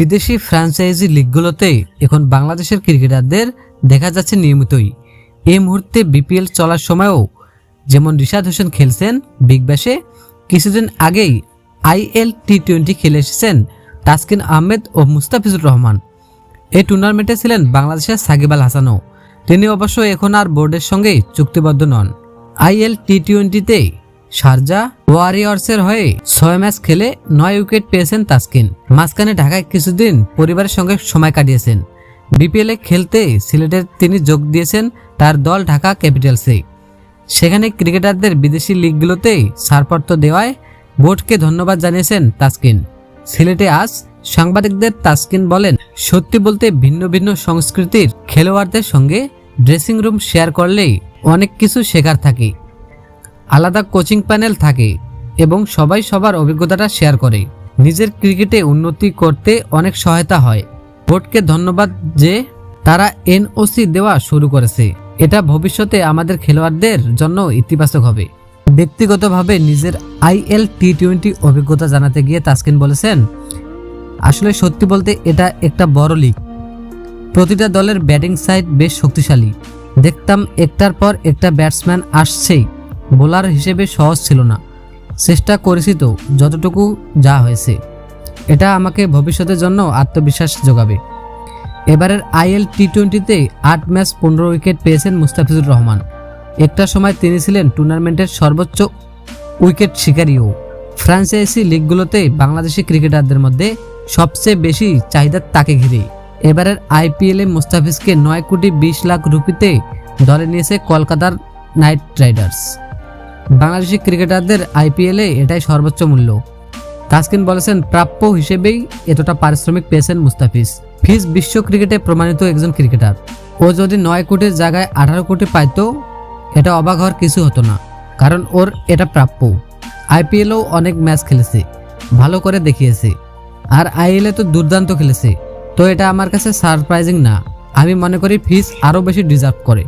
বিদেশি ফ্র্যাঞ্চাইজি লিগগুলোতে এখন বাংলাদেশের ক্রিকেটারদের দেখা যাচ্ছে নিয়মিতই। এই মুহূর্তে বিপিএল চলার সময়ও যেমন রিশাদ হোসেন খেলছেন বিগ ব্যাশে, কিছুদিন আগেই আইএল টি টোয়েন্টি খেলে এসেছেন তাসকিন আহমেদ ও মুস্তাফিজুর রহমান। এই টুর্নামেন্টে ছিলেন বাংলাদেশের সাকিব আল হাসানও। তিনি অবশ্য এখন আর বোর্ডের সঙ্গে চুক্তিবদ্ধ নন। আইএল টি টোয়েন্টিতে শারজা ওয়ারিয়র্সের হয়ে ছয় ম্যাচ খেলে নয় উইকেট পেয়েছেন তাসকিন। মাঝখানে ঢাকায় কিছুদিন পরিবারের সঙ্গে সময় কাটিয়েছেন। বিপিএলে খেলতে সিলেটের তিনি যোগ দিয়েছেন তার দল ঢাকা ক্যাপিটালসে। সেখানে ক্রিকেটারদের বিদেশি লিগগুলোতে ছাড়পত্র দেওয়ায় বোর্ডকে ধন্যবাদ জানিয়েছেন তাসকিন। সিলেটে আজ সাংবাদিকদের তাসকিন বলেন, সত্যি বলতে ভিন্ন ভিন্ন সংস্কৃতির খেলোয়াড়দের সঙ্গে ড্রেসিং রুম শেয়ার করলেই অনেক কিছু শেখার থাকে। আলাদা কোচিং প্যানেল থাকে এবং সবাই সবার অভিজ্ঞতাটা শেয়ার করে। নিজের ক্রিকেটে উন্নতি করতে অনেক সহায়তা হয়। বোর্ডকে ধন্যবাদ যে তারা এনওসি দেওয়া শুরু করেছে। এটা ভবিষ্যতে আমাদের খেলোয়াড়দের জন্য ইতিবাচক হবে। ব্যক্তিগতভাবে নিজের আইএল টি টোয়েন্টি অভিজ্ঞতা জানাতে গিয়ে তাসকিন বলেছেন, আসলে সত্যি বলতে এটা একটা বড় লিগ। প্রতিটা দলের ব্যাটিং সাইড বেশ শক্তিশালী। দেখতাম একটার পর একটা ব্যাটসম্যান আসছেই। বোলার হিসেবে সহজ ছিল না। চেষ্টা করেছি তো, যতটুকু যা হয়েছে। এটা আমাকে ভবিষ্যতের জন্য আত্মবিশ্বাস যোগাবে। এবারের আইএল টি টোয়েন্টিতে আট ম্যাচ পনেরো উইকেট পেয়েছেন মুস্তাফিজুর রহমান। একটা সময় তিনি ছিলেন টুর্নামেন্টের সর্বোচ্চ উইকেট শিকারীও। ফ্রাঞ্চাইজি লিগগুলোতে বাংলাদেশি ক্রিকেটারদের মধ্যে সবচেয়ে বেশি চাহিদা তাকে ঘিরে। এবারের আইপিএলে মুস্তাফিজকে নয় কোটি বিশ লাখ রুপিতে দলে নিয়েছে কলকাতার নাইট রাইডার্স। বাংলাদেশি ক্রিকেটারদের আইপিএলে এটাই সর্বোচ্চ মূল্য। তাসকিন বলেছেন, প্রাপ্য হিসেবেই এতটা পারিশ্রমিক পেয়েছেন মুস্তাফিজ। ফিজ বিশ্ব ক্রিকেটে প্রমাণিত একজন ক্রিকেটার। ও যদি নয় কোটির জায়গায় আঠারো কোটি পাইতো, এটা অবাক হওয়ার কিছু হতো না, কারণ ওর এটা প্রাপ্য। আইপিএলেও অনেক ম্যাচ খেলেছে, ভালো করে দেখিয়েছে। আর আইএলে তো দুর্দান্ত খেলেছে, তো এটা আমার কাছে সারপ্রাইজিং না। আমি মনে করি ফিজ আরও বেশি ডিজার্ভ করে।